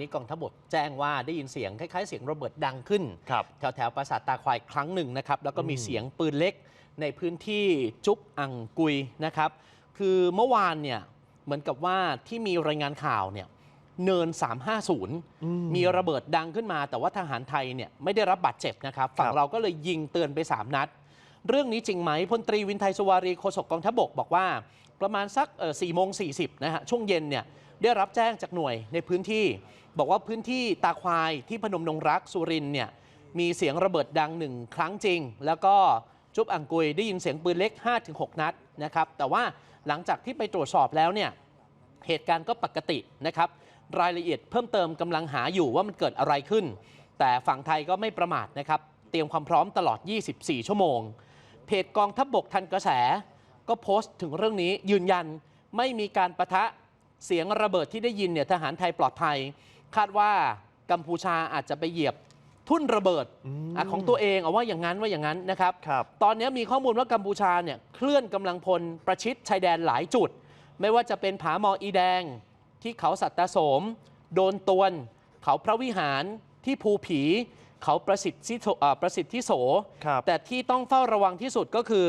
นี้กองทัพบกแจ้งว่าได้ยินเสียงคล้ายๆเสียงระเบิดดังขึ้นครับแถวแถวๆปราสาทตาควายครั้งหนึ่งนะครับ แล้วก็มีอืมเสียงปืนเล็กในพื้นที่จุบอังกุยนะครับ คือเมื่อวานเนี่ยเหมือนกับว่าที่มีรายงานข่าวเนี่ยเนิน 350 มีระเบิดดังขึ้นมา แต่ว่าทหารไทยเนี่ยไม่ได้รับบาดเจ็บนะครับ ฝั่งครับเราก็เลยยิงเตือนไป 3 นัด เรื่องนี้จริงไหมพลตรีวินไทยสวารีโฆษกกองทัพบกบอกว่า ประมาณสัก4โมง40นะฮะช่วงเย็นเนี่ย ได้รับแจ้งจากหน่วยในพื้นที่ บอกว่าพื้นที่ตาควายที่พนมดงรักสุรินเนี่ยมีเสียงระเบิดดังหนึ่งครั้งจริง แล้วก็จุบอังกุยได้ยินเสียงปืนเล็ก 5-6 นัดนะครับแต่ว่าหลังจากที่ไปตรวจสอบแล้วเนี่ยเหตุการณ์ก็ปกตินะครับรายละเอียดเพิ่มเติมกำลังหาอยู่ว่ามันเกิดอะไรขึ้น แต่ฝั่งไทยก็ไม่ประมาทนะครับเตรียมความพร้อมตลอด 24 ชั่วโมง เพจกองทัพบบกทันกระแส ก็โพสต์ถึงเรื่องนี้ยืนยันไม่มีการประทะ เสียงระเบิดที่ได้ยินเนี่ยทหารไทยปลอดภัย คาดว่ากัมพูชาอาจจะไปเหยียบทุ่นระเบิดอืมอะของตัวเองเอาว่าอย่างนั้นว่าอย่างนั้นนะครับครับตอนนี้มีข้อมูลว่ากัมพูชาเนี่ยเคลื่อนกำลังพลประชิดชายแดนหลายจุด ไม่ว่าจะเป็นผาหมออีแดง ที่เขาสัตตโสม โดนตวน เขาพระวิหารที่ภูผี เขาประสิทธิโสเอ่อประสิทธิโสครับแต่ที่ต้องเฝ้าระวังที่สุดก็คือ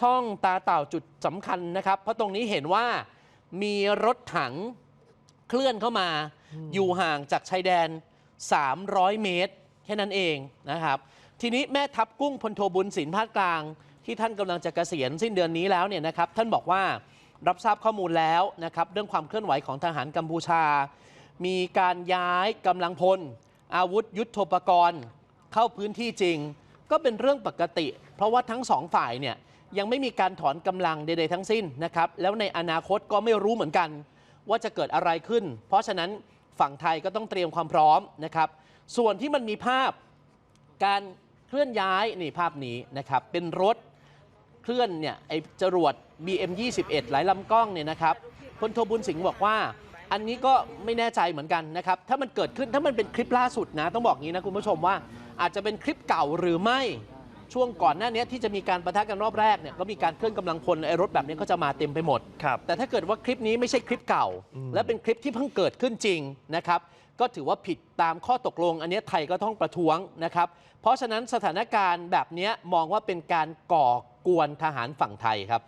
ช่องตาเต่าจุดสำคัญนะครับ เพราะตรงนี้เห็นว่า มีรถถังเคลื่อนเข้ามา อยู่ห่างจากชายแดน 300 เมตร แค่นั้นเองนะครับ ทีนี้แม่ทัพกุ้งพลโทบุญสินภาคกลาง ที่ท่านกำลังจะเกษียณสิ้นเดือนนี้แล้วเนี่ยนะครับ ท่านบอกว่ารับทราบข้อมูลแล้วนะครับ เรื่องความเคลื่อนไหวของทหารกัมพูชา มีการย้ายกำลังพล อาวุธยุทโธปกรณ์ เข้าพื้นที่จริง ก็เป็นเรื่องปกติ เพราะว่าทั้งสองฝ่ายเนี่ย ยังไม่มีการถอนกำลังใดๆทั้งสิ้นนะครับ แล้วในอนาคตก็ไม่รู้เหมือนกัน ว่าจะเกิดอะไรขึ้น เพราะฉะนั้นฝั่งไทยก็ต้องเตรียมความพร้อมนะครับ ส่วนที่มันมีภาพการเคลื่อนย้ายนี่ภาพนี้นะครับเป็นรถเคลื่อนเนี่ยไอจรวด BM 21 หลายลำกล้องเนี่ยนะครับพลโทบุญสิงห์บอกว่า อันนี้ก็ไม่แน่ใจเหมือนกันนะครับ ถ้ามันเกิดขึ้นถ้ามันเป็นคลิปล่าสุดนะ ต้องบอกงี้นะคุณผู้ชมว่าอาจจะเป็นคลิปเก่าหรือไม่ ช่วงก่อนหน้านี้ที่จะมีการประทะกันรอบแรกเนี่ยก็มีการเคลื่อนกำลังพลไอ้รถแบบนี้ก็จะมาเต็มไปหมด ครับ แต่ถ้าเกิดว่าคลิปนี้ไม่ใช่คลิปเก่าอืมและเป็นคลิปที่เพิ่งเกิดขึ้นจริงนะครับก็ถือว่าผิดตามข้อตกลง อันนี้ไทยก็ต้องประท้วงนะครับ เพราะฉะนั้นสถานการณ์แบบนี้มองว่าเป็นการก่อกวนทหารฝั่งไทยครับ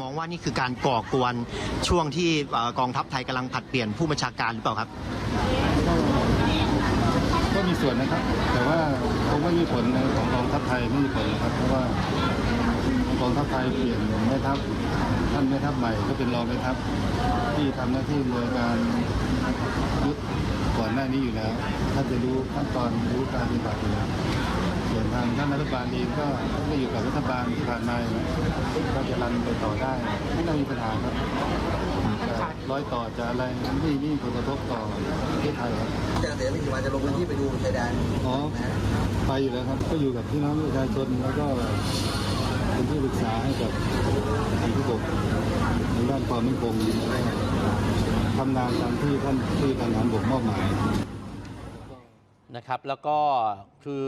มองว่านี่คือการก่อกวนช่วงที่เอ่อกองทัพไทยกำลังผลัดเปลี่ยนผู้บัญชาการหรือเปล่าครับก็มี ส่วนนะครับ แต่ว่าคงไม่มีผลในของกองทัพไทยไม่มีผลนะครับ เพราะว่ากองทัพไทยเปลี่ยนแม่ทัพท่านแม่ทัพใหม่ก็เป็นรองแม่ทัพที่ทำหน้าที่โดยการยุทธก่อนหน้านี้อยู่แล้วท่านจะรู้ขั้นตอนรู้การปฏิบัติอยู่แล้วส่วนทางท่านรัฐบาลเองก็ก็อยู่กับรัฐบาลที่ผ่านมาอยู่แล้วก็จะรันไปต่อได้ไม่น่ามีปัญหาครับ ร้อยต่อจะอะไรไม่ไม่มีผลกระทบต่อประเทศไทยครับจะเสียไม่กี่วันจะลงพื้นที่ไปดูชายแดนอ๋อไปอยู่แล้วครับ ก็อยู่กับพี่น้องประชาชนแล้วก็เป็นที่ปรึกษาให้กับทางผู้บกในด้านความมั่นคงทำงานตามที่ท่านที่ทางฐานบกมอบหมายนะครับแล้วก็คือ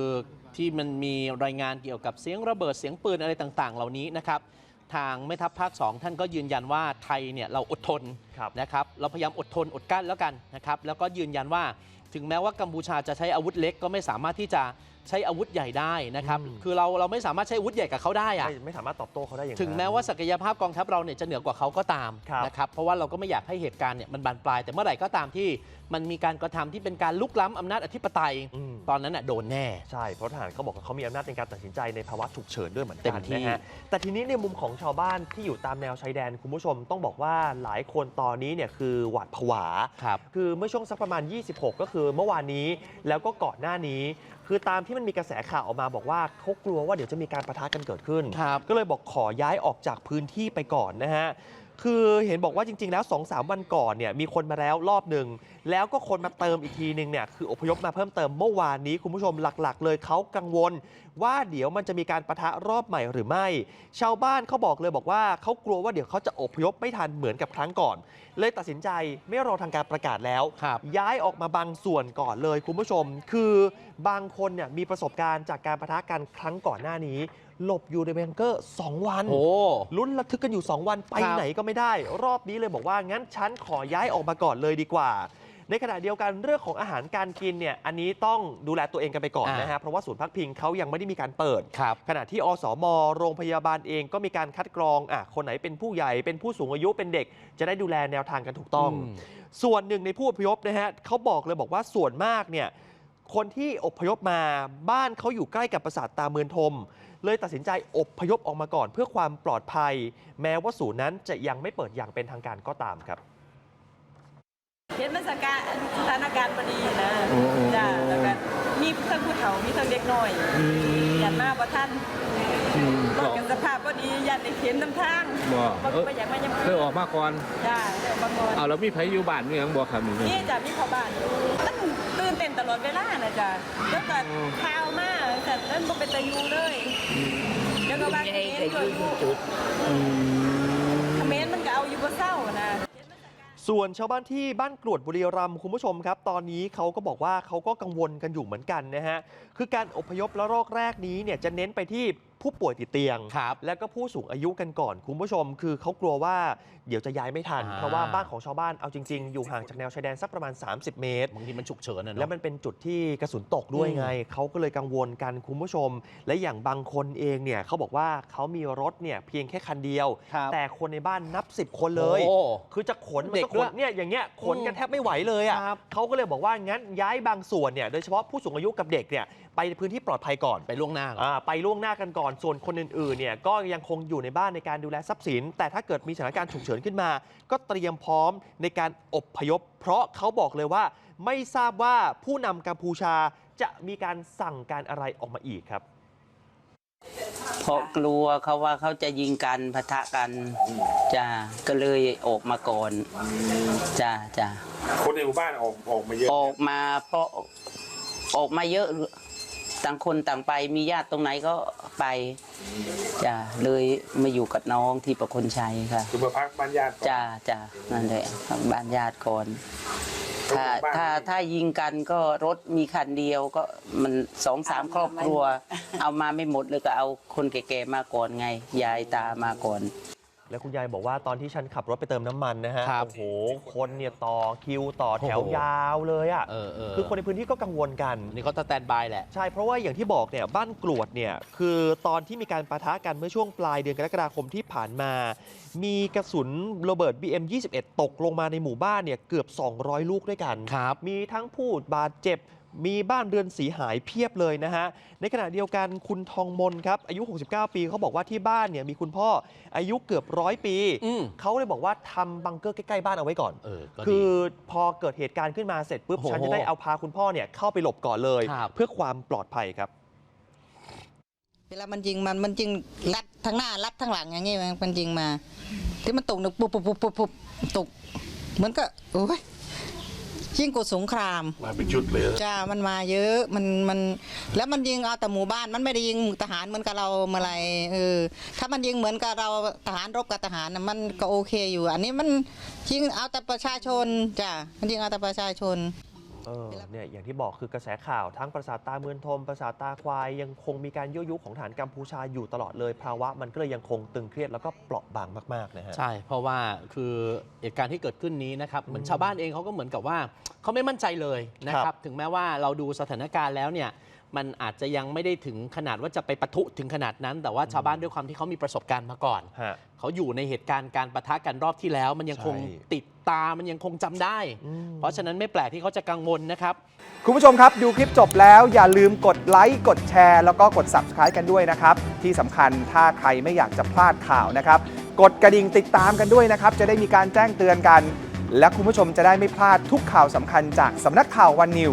ที่มันมีรายงานเกี่ยวกับเสียงระเบิดเสียงปืนอะไรต่าง ๆ เหล่านี้นะครับ ทางแม่ทัพภาค 2 ท่านก็ยืนยันว่าไทยเนี่ยเราอดทนครับนะครับเราพยายามอดทนอดกลั้นแล้วกันนะครับแล้วก็ยืนยันว่าถึงแม้ว่ากัมพูชาจะใช้อาวุธเล็กก็ไม่สามารถที่จะใช้อาวุธใหญ่ได้นะครับ อืม คือเราเราไม่สามารถใช้อาวุธใหญ่กับเขาได้อะ ไม่ไม่สามารถตอบโต้เขาได้อย่างนั้น ถึงแม้ว่าศักยภาพกองทัพเราเนี่ยจะเหนือกว่าเขาก็ตามครับนะครับเพราะว่าเราก็ไม่อยากให้เหตุการณ์เนี่ยมันบานปลาย แต่เมื่อไหร่ก็ตามที่มันมีการกระทำที่เป็นการลุกล้ำอำนาจอธิปไตย อืม ตอนนั้นน่ะโดนแน่ ใช่ เพราะทหารเขาบอกว่าเขามีอำนาจในการตัดสินใจในภาวะฉุกเฉินด้วยเหมือนเต็กัมนที่ นะฮะ แต่ทีนี้ในมุมของชาวบ้านที่อยู่ตามแนวชายแดนคุณผู้ชมต้องบอกว่าหลายคนตอนนี้เนี่ยคือหวาดผวา ครับ คือเมื่อช่วงสักประมาณ 26 ก็คือเมื่อวานนี้แล้วก็ก่อนหน้านี้ คือตามที่มันมีกระแสข่าวออกมาบอกว่าเขากลัวว่าเดี๋ยวจะมีการประทะกันเกิดขึ้น ครับก็เลยบอกขอย้ายออกจากพื้นที่ไปก่อนนะฮะ คือเห็นบอกว่าจริง ๆ แล้ว2อสวันก่อนเนี่ยมีคนมาแล้วรอบหนึ่ง แล้วก็คนมาเติมอีกทีหนึ่งเนี่ยคืออพยพมาเพิ่มเติมเมื่อวานนี้คุณผู้ชมหลัก ๆ เลยเขากังวลว่าเดี๋ยวมันจะมีการประทะรอบใหม่หรือไม่ ชาวบ้านเขาบอกเลยบอกว่าเขากลัวว่าเดี๋ยวเขาจะอพยพไม่ทันเหมือนกับครั้งก่อน เลยตัดสินใจไม่รอทางการประกาศแล้ว ครับ ย้ายออกมาบางส่วนก่อนเลยคุณผู้ชม คือบางคนเนี่ยมีประสบการณ์จากการประทะกันครั้งก่อนหน้านี้ หลบอยู่ในบังเกอร์ 2 วัน โอ้ ลุ้นระทึกกันอยู่ 2 วันไปครับ ไหนก็ไม่ได้ รอบนี้เลยบอกว่างั้นฉันขอย้ายออกมาก่อนเลยดีกว่า ในขณะเดียวกันเรื่องของอาหารการกินเนี่ยอันนี้ต้องดูแลตัวเองกันไปก่อนอ่านนะฮะเพราะว่าศูนย์พักพิงเขายังไม่ได้มีการเปิดครับขณะที่อสม โรงพยาบาลเองก็มีการคัดกรองอะคนไหนเป็นผู้ใหญ่เป็นผู้สูงอายุเป็นเด็ก จะได้ดูแลแนวทางกันถูกต้องมส่วนหนึ่งในผู้อพยพนะฮะเขาบอกเลยบอกว่าส่วนมากเนี่ยคนที่อพยพมาบ้านเขาอยู่ใกล้กับปราสาทตาเมือนทม เลยตัดสินใจอพยพออกมาก่อนเพื่อความปลอดภัย แม้ว่าศูนย์นั้นจะยังไม่เปิดอย่างเป็นทางการก็ตามครับ เห็นบรรยากาศสถานการณ์พอดีนะจ้าแล้วก็มีทั้งผู้เฒ่ามีทั้งเด็กน้อยยันมาบ่ท่านรถกันสภาพก็ดียันได้เห็นน้ำทางบ่บ่เออบ่อยากมายังเคยออกมาก่อนจ้าเดี๋ยวมาก่อนเอาแล้วมีไผอยู่บ้านมีหยังบ่ครับนี่ นี่จ้ะมีพ่อบ้านอยู่มันตื่นเต้นตลอดเวลานะจ้ะแล้วก็ข่าวมาแต่เล่นบ่เป็นตาอยู่เลยแล้วก็ว่าเขมรก็อยู่เขมรมันก็เอาอยู่บ่เศร้านะ ส่วนชาวบ้านที่บ้านกรวดบุรีรัมย์คุณผู้ชมครับ ตอนนี้เขาก็บอกว่าเขาก็กังวลกันอยู่เหมือนกันนะฮะคือการอพยพและรอกแรกนี้เนี่ยจะเน้นไปที่ ผู้ป่วยติดเตียงครับแล้วก็ผู้สูงอายุกันก่อน คุณผู้ชม คือเขากลัวว่าเดี๋ยวจะย้ายไม่ทันอ่าเพราะว่าบ้านของชาวบ้านเอาจริง ๆ อยู่ห่างจากแนวชายแดนสักประมาณ 30 เมตรบางทีมันฉุกเฉินนะเนอะแล้วมันเป็นจุดที่กระสุนตกด้วยอืมไง เขาก็เลยกังวลกันคุณผู้ชม และอย่างบางคนเองเนี่ยเขาบอกว่าเขามีรถเนี่ยเพียงแค่คันเดียวครับแต่คนในบ้านนับ 10 คนเลยโอ้คือจะขนมันเด็กก็ด้ขวยนเนี่ยอย่างเงี้ยขนกันอืมแทบไม่ไหวเลยอะครับเขาก็เลยบอกว่างั้นย้ายบางส่วนเนี่ยโดยเฉพาะผู้สูงอายุกับเด็กเนี่ยไปในพื้นที่ปลอดภัยก่อนไปล่วงหน้าก่อนอ่าไปล่วงหน้ากันก่อนส่วนคนอื่นๆเนี่ยก็ยังคงอยู่ในบ้านในการดูแลทรัพย์สิน แต่ถ้าเกิดมีสถานการณ์ฉุกเฉินขึ้นมา ก็เตรียมพร้อมในการอบพยพ เพราะเขาบอกเลยว่า ไม่ทราบว่าผู้นำกัมพูชาจะมีการสั่งการอะไรออกมาอีกครับ เพราะกลัวเขาว่าเขาจะยิงกันพะทะกันจ้าก็เลยออกมาก่อนจ้าจ้าคนในหมู่บ้านออกออกมาเยอะออกมาเพราะออกมาเยอะ ต่างคนต่างไปมีญาติตรงไหนก็ไปจ้าเลยมาอยู่กับน้องที่ประคนชัยค่ะคือมาพักบ้านญาติก่อนจ้าจ้านั่นแหละบ้านญาติก่อน ถ้าบ้านถ้าถ้ายิงกันก็รถมีคันเดียวก็มันสองสามครอบครัว เอามาไม่หมดเลยก็เอาคนแก่ๆมาก่อนไง ยายตามาก่อน แล้วคุณยายบอกว่าตอนที่ฉันขับรถไปเติมน้ำมันนะฮะ ครับโอ้โห คนเนี่ยต่อคิวต่อแถวโอ้โห ยาวเลยอะ เออเออคือคนในพื้นที่ก็กังวลกัน นี่เขาสแตนบายแหละ ใช่ เพราะว่าอย่างที่บอกเนี่ยบ้านกรวดเนี่ยคือตอนที่มีการปะทะกันเมื่อช่วงปลายเดือนกรกฎาคมที่ผ่านมา มีกระสุนโรเบิร์ต BM21 ตกลงมาในหมู่บ้านเนี่ยเกือบ 200 ลูกด้วยกัน ครับ มีทั้งผู้บาดเจ็บ มีบ้านเรือนสีหายเพียบเลยนะฮะ ในขณะเดียวกันคุณทองมนครับ อายุ 69 ปีเขาบอกว่าที่บ้านเนี่ยมีคุณพ่ออายุเกือบร้อยปีอืมเขาเลยบอกว่าทำบังเกอร์ใกล้ ๆ บ้านเอาไว้ก่อนเออก็คืดีอพอเกิดเหตุการณ์ขึ้นมาเสร็จปุ๊บโอ้โหฉันจะได้เอาพาคุณพ่อเนี่ยเข้าไปหลบก่อนเลยครับเพื่อความปลอดภัยครับ เวลามันยิงมันมันยิงลัดทั้งหน้าลัดทั้งหลังอย่างงี้มันมันยิงมา ที่มันตกหนึ่งปุ๊บปุ๊บปุ๊บปุ๊บปุ๊บตกเหมือนก็โอ้ย ยิ่งกว่าสงคราม มาเป็นชุดเลยจ้ามันมาเยอะมันมันแล้วมันยิงเอาแต่หมู่บ้านมันไม่ได้ยิงทหารเหมือนกับเราเมื่อไหรเออถ้ามันยิงเหมือนกับเราทหารรบกับทหารน่ะมันก็โอเคอยู่ อันนี้มันยิงเอาแต่ประชาชนจ้ามันยิงเอาแต่ประชาชน เออเนี่ยอย่างที่บอกคือกระแสข่าวทั้งประสาทตาเมือนทม ประสาทตาควาย ยังคงมีการยั่วยุของฐานกัมพูชาอยู่ตลอดเลย ภาวะมันก็เลยยังคงตึงเครียดแล้วก็เปราะบางมากๆนะฮะใช่ เพราะว่าคือเหตุการณ์ที่เกิดขึ้นนี้นะครับเหมือนชาวบ้านเองเขาก็เหมือนกับว่าเขาไม่มั่นใจเลยนะคครัรับบถึงแม้ว่าเราดูสถานการณ์แล้วเนี่ย มันอาจจะยังไม่ได้ถึงขนาดว่าจะไปปะทุถึงขนาดนั้น แต่ว่าชาวบ้านด้วยความที่เขามีประสบการณ์มาก่อน ฮะ เขาอยู่ในเหตุการณ์การประทะกันรอบที่แล้ว มันยังคงใช่ ติดตามันยังคงจำได้อืมเพราะฉะนั้นไม่แปลกที่เขาจะกังวลนะครับ คุณผู้ชมครับ ดูคลิปจบแล้วอย่าลืมกดไลค์ กดแชร์ แล้วก็กด Subscribe กันด้วยนะครับ ที่สำคัญถ้าใครไม่อยากจะพลาดข่าวนะครับ กดกระดิ่งติดตามกันด้วยนะครับ จะได้มีการแจ้งเตือนกัน และคุณผู้ชมจะได้ไม่พลาดทุกข่าวสำคัญจากสำนักข่าววันนิว